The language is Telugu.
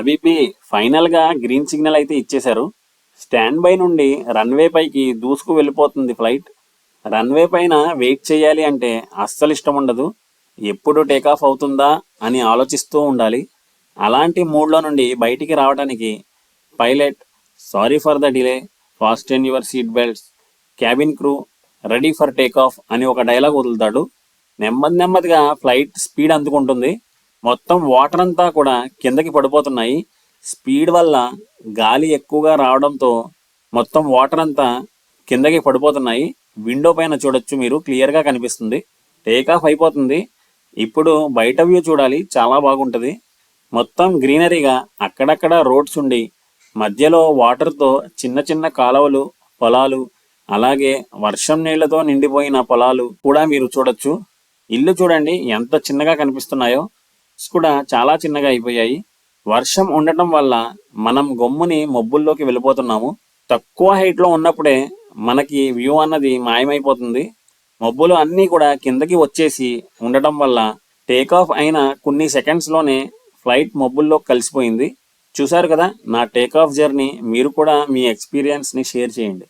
అబీపీ ఫైనల్గా గ్రీన్ సిగ్నల్ అయితే ఇచ్చేశారు. స్టాండ్ బై నుండి రన్వే పైకి దూసుకు వెళ్ళిపోతుంది ఫ్లైట్. రన్వే పైన వెయిట్ చేయాలి అంటే అస్సలు ఇష్టం ఉండదు. ఎప్పుడు టేకాఫ్ అవుతుందా అని ఆలోచిస్తూ ఉండాలి. అలాంటి మూడ్లో నుండి బయటికి రావడానికి pilot sorry for the delay fasten your seat belts cabin crew ready for take off అని ఒక డైలాగ్ వదులుతాడు. నెమ్మది నెమ్మదిగా ఫ్లైట్ స్పీడ్ అందుకుంటుంది. మొత్తం వాటర్ అంతా కూడా కిందకి పడిపోతున్నాయి. స్పీడ్ వల్ల గాలి ఎక్కువగా రావడంతో మొత్తం వాటర్ అంతా కిందకి పడిపోతున్నాయి. విండో పైన చూడొచ్చు మీరు క్లియర్గా కనిపిస్తుంది. టేక్ ఆఫ్ అయిపోతుంది. ఇప్పుడు బయట వ్యూ చూడాలి చాలా బాగుంటుంది. మొత్తం గ్రీనరీగా అక్కడక్కడ రోడ్స్ ఉండి మధ్యలో వాటర్తో చిన్న చిన్న కాలువలు పొలాలు అలాగే వర్షం నీళ్ళతో నిండిపోయిన పొలాలు కూడా మీరు చూడొచ్చు. ఇల్లు చూడండి ఎంత చిన్నగా కనిపిస్తున్నాయో. కూడా చాలా చిన్నగా అయిపోయాయి. వర్షం ఉండటం వల్ల మనం గమ్ముని మబ్బుల్లోకి వెళ్ళిపోతున్నాము. తక్కువ హైట్లో ఉన్నప్పుడే మనకి వ్యూ అన్నది మాయమైపోతుంది. మబ్బులు అన్నీ కూడా కిందకి వచ్చేసి ఉండటం వల్ల టేక్ ఆఫ్ అయిన కొన్ని సెకండ్స్లోనే ఫ్లైట్ మబ్బుల్లో కలిసిపోయింది. చూశారు కదా నా టేక్ ఆఫ్ జర్నీ మీరు కూడా మీ ఎక్స్పీరియన్స్ని షేర్ చేయండి.